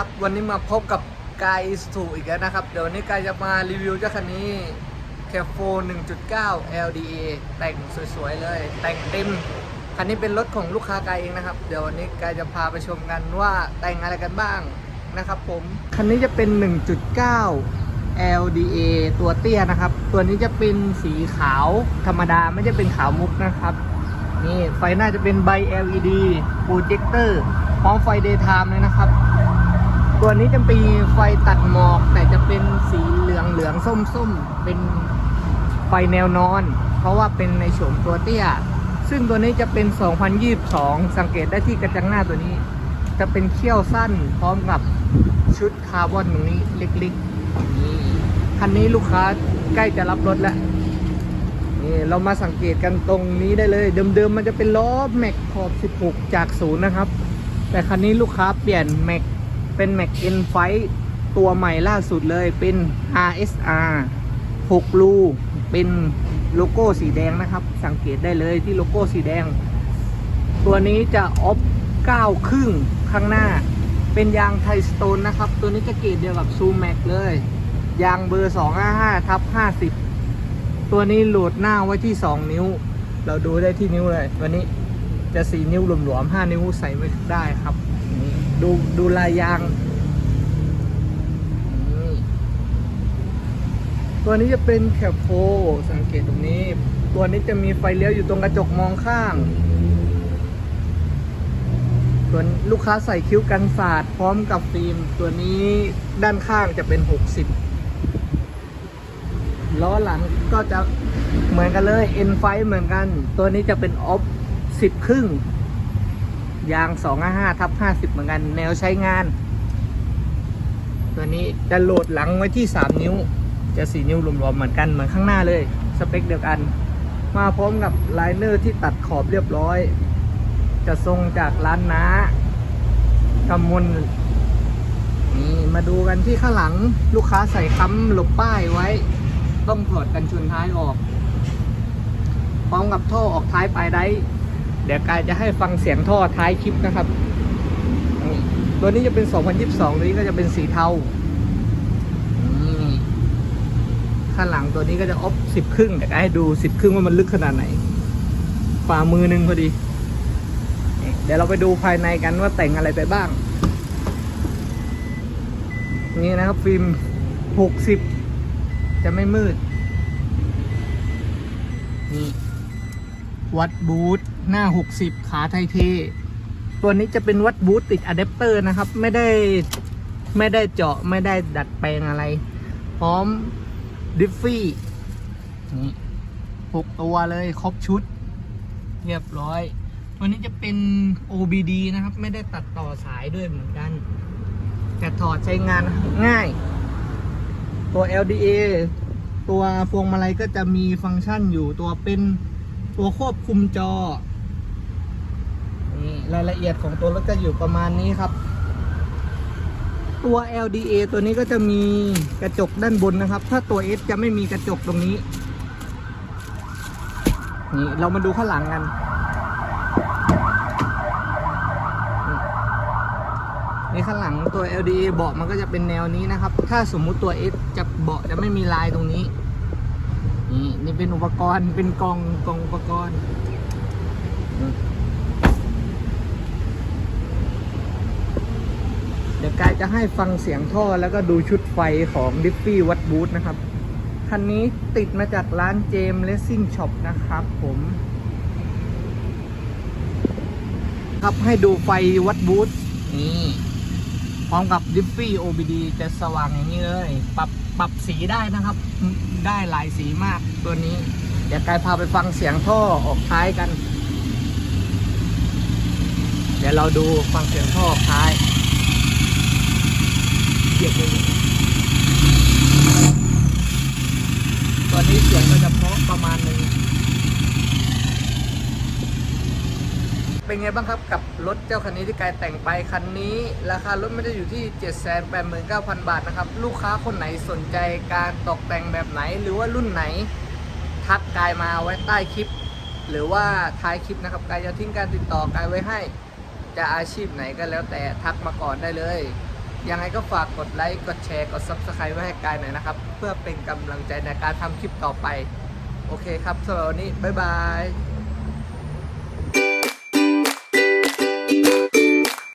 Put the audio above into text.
ับวันนี้มาพบกับกายอิสตูอีกแล้วนะครับ เดี๋ยววันนี้กายจะมารีวิวเจ้าคันนี้แคฟโฟ1.9 LDA แต่งสวยๆเลย แต่งเต็ม คันนี้เป็นรถของลูกค้ากายเองนะครับ เดี๋ยววันนี้กายจะพาไปชมกันว่าแต่งอะไรกันบ้างนะครับผม คันนี้จะเป็น 1.9 LDA ตัวเตี้ยนะครับ ตัวนี้จะเป็นสีขาวธรรมดาไม่ใช่เป็นขาวมุกนะครับ นี่ไฟหน้าจะเป็นใบ LED โปรเจคเตอร์พร้อมไฟ daytime เลยนะครับ ตัวนี้จะมีไฟตัดหมอก แต่จะเป็นสีเหลืองเหลืองส้มส้มเป็นไฟแนวนอน เพราะว่าเป็นในโฉมตัวเตี้ย ซึ่งตัวนี้จะเป็น 2022 สังเกตได้ที่กระจังหน้าตัวนี้ จะเป็นเขี้ยวสั้นพร้อมกับชุดคาร์บอนตรงนี้เล็กๆนี่คันนี้ลูกค้าใกล้จะรับรถแล้วนี่เรามาสังเกตกันตรงนี้ได้เลย เดิมๆมันจะเป็นล้อแม็กขอบ 16 จากศูนย์นะครับ แต่คันนี้ลูกค้าเปลี่ยนแม็ก เป็นแม็กเอ็นไฟตัวใหม่ล่าสุดเลยเป็น RSR 6รูเป็นโลโก้สีแดงนะครับ สังเกตได้เลยที่โลโก้สีแดง ตัวนี้จะออฟ9ครึ่งข้างหน้า เป็นยางไทสโตนนะครับ ตัวนี้จะเกรดเดียวกับซูแม็กเลย ยางเบอร์ 255ทับ50 ตัวนี้โหลดหน้าไว้ที่ 2 นิ้ว เราดูได้ที่นิ้วเลย วันนี้จะ 4 นิ้วหลวมๆ5นิ้วใส่ไม่ได้ครับ ดูดูลายยางนี่ตัวนี้จะเป็นแคปโฟสังเกตตรงนี้ ตัวนี้จะมีไฟเลี้ยวอยู่ตรงกระจกมองข้างส่วนลูกค้าใส่คิ้วกันสาดพร้อมกับฟิล์มตัวนี้ด้านข้างจะเป็น 60 ล้อหลังก็จะเหมือนกันเลย N ไฟเหมือนกัน ตัวนี้จะเป็นออฟ10 ครึ่ง ยาง 255ทับ50 เหมือนกัน แนวใช้งาน ตัวนี้จะโหลดหลังไว้ที่ 3 นิ้ว จะ 4 นิ้วรวมๆเหมือนกันเหมือนข้างหน้าเลย สเปคเดียวกัน มาพร้อมกับไลเนอร์ที่ตัดขอบเรียบร้อย จะทรงจากร้านน้ากำมลนี่มาดูกันที่ข้างหลังลูกค้าใส่ค้ำหลบป้ายไว้ ต้องถอดกันชนท้ายออก พร้อมกับท่อออกท้ายปลายได้ เดี๋ยวกายจะให้ฟังเสียงท่อท้ายคลิปนะครับ ตัวนี้จะเป็น 2022 ตัวนี้ก็จะเป็นสีเทาข้างหลังตัวนี้ก็จะออฟสิบครึ่งเดี๋ยวกายให้ดูสิบครึ่งว่ามันลึกขนาดไหนฝ่ามือหนึ่งพอดี เดี๋ยวเราไปดูภายในกันว่าแต่งอะไรไปบ้าง นี่นะครับฟิล์มหกสิบจะไม่มืดนี่ วัดบูทหน้า 60 ขาไทยเท ตัวนี้จะเป็นวัดบูทติดอะแดปเตอร์นะครับ ไม่ได้ไม่ได้เจาะไม่ได้ดัดแปลงอะไร พร้อมดิฟฟี่นี่หกตัวเลยครบชุด เรียบร้อย ตัวนี้จะเป็น OBD นะครับ ไม่ได้ตัดต่อสายด้วยเหมือนกัน แต่ถอดใช้งานง่าย ตัว LDA ตัวพวงมาลัยก็จะมีฟังก์ชันอยู่ตัวเป็น ตัวควบคุมจอนี่รายละเอียดของตัวรถก็อยู่ประมาณนี้ครับ ตัว LDA ตัวนี้ก็จะมีกระจกด้านบนนะครับ ถ้าตัว S จะไม่มีกระจกตรงนี้ นี่ เรามาดูข้างหลังกันในข้างหลังตัว LDA เบาะมันก็จะเป็นแนวนี้นะครับ ถ้าสมมุติตัว S จะเบาะจะไม่มีลายตรงนี้ นี่นี่เป็นอุปกรณ์เป็นกองกองอุปกรณ์เดี๋ยวกายจะให้ฟังเสียงท่อแล้วก็ดูชุดไฟของดิฟฟี่วัดบูธนะครับ คันนี้ติดมาจากร้านเจมเลสซิ่งช็อปนะครับผม ครับให้ดูไฟวัดบูธนี่ พร้อมกับดิฟฟี่ OBD จะสว่างอย่างนี้เลย ปรับปรับสีได้นะครับ ได้หลายสีมากตัวนี้ เดี๋ยวกายพาไปฟังเสียงท่อออกท้ายกัน เดี๋ยวเราดูฟังเสียงท่อออกท้ายเหยียบเลยตัวนี้เสียงก็จะเพราะประมาณหนึง เป็นไงบ้างครับกับรถเจ้าคันนี้ที่กายแต่งไปคันนี้ ราคารถไม่ได้อยู่ที่ 789,000 บาทนะครับ ลูกค้าคนไหนสนใจการตกแต่งแบบไหน หรือว่ารุ่นไหน ทักกายมาไว้ใต้คลิป หรือว่าท้ายคลิปนะครับกายจะทิ้งการติดต่อกายไว้ให้ จะอาชีพไหนก็แล้วแต่ทักมาก่อนได้เลย ยังไงก็ฝากกดไลค์กดแชร์กด Subscribe ไว้ให้กายหน่อยนะครับ เพื่อเป็นกำลังใจในการทำคลิปต่อไป โอเคครับสำหรับวันนี้บ๊ายบาย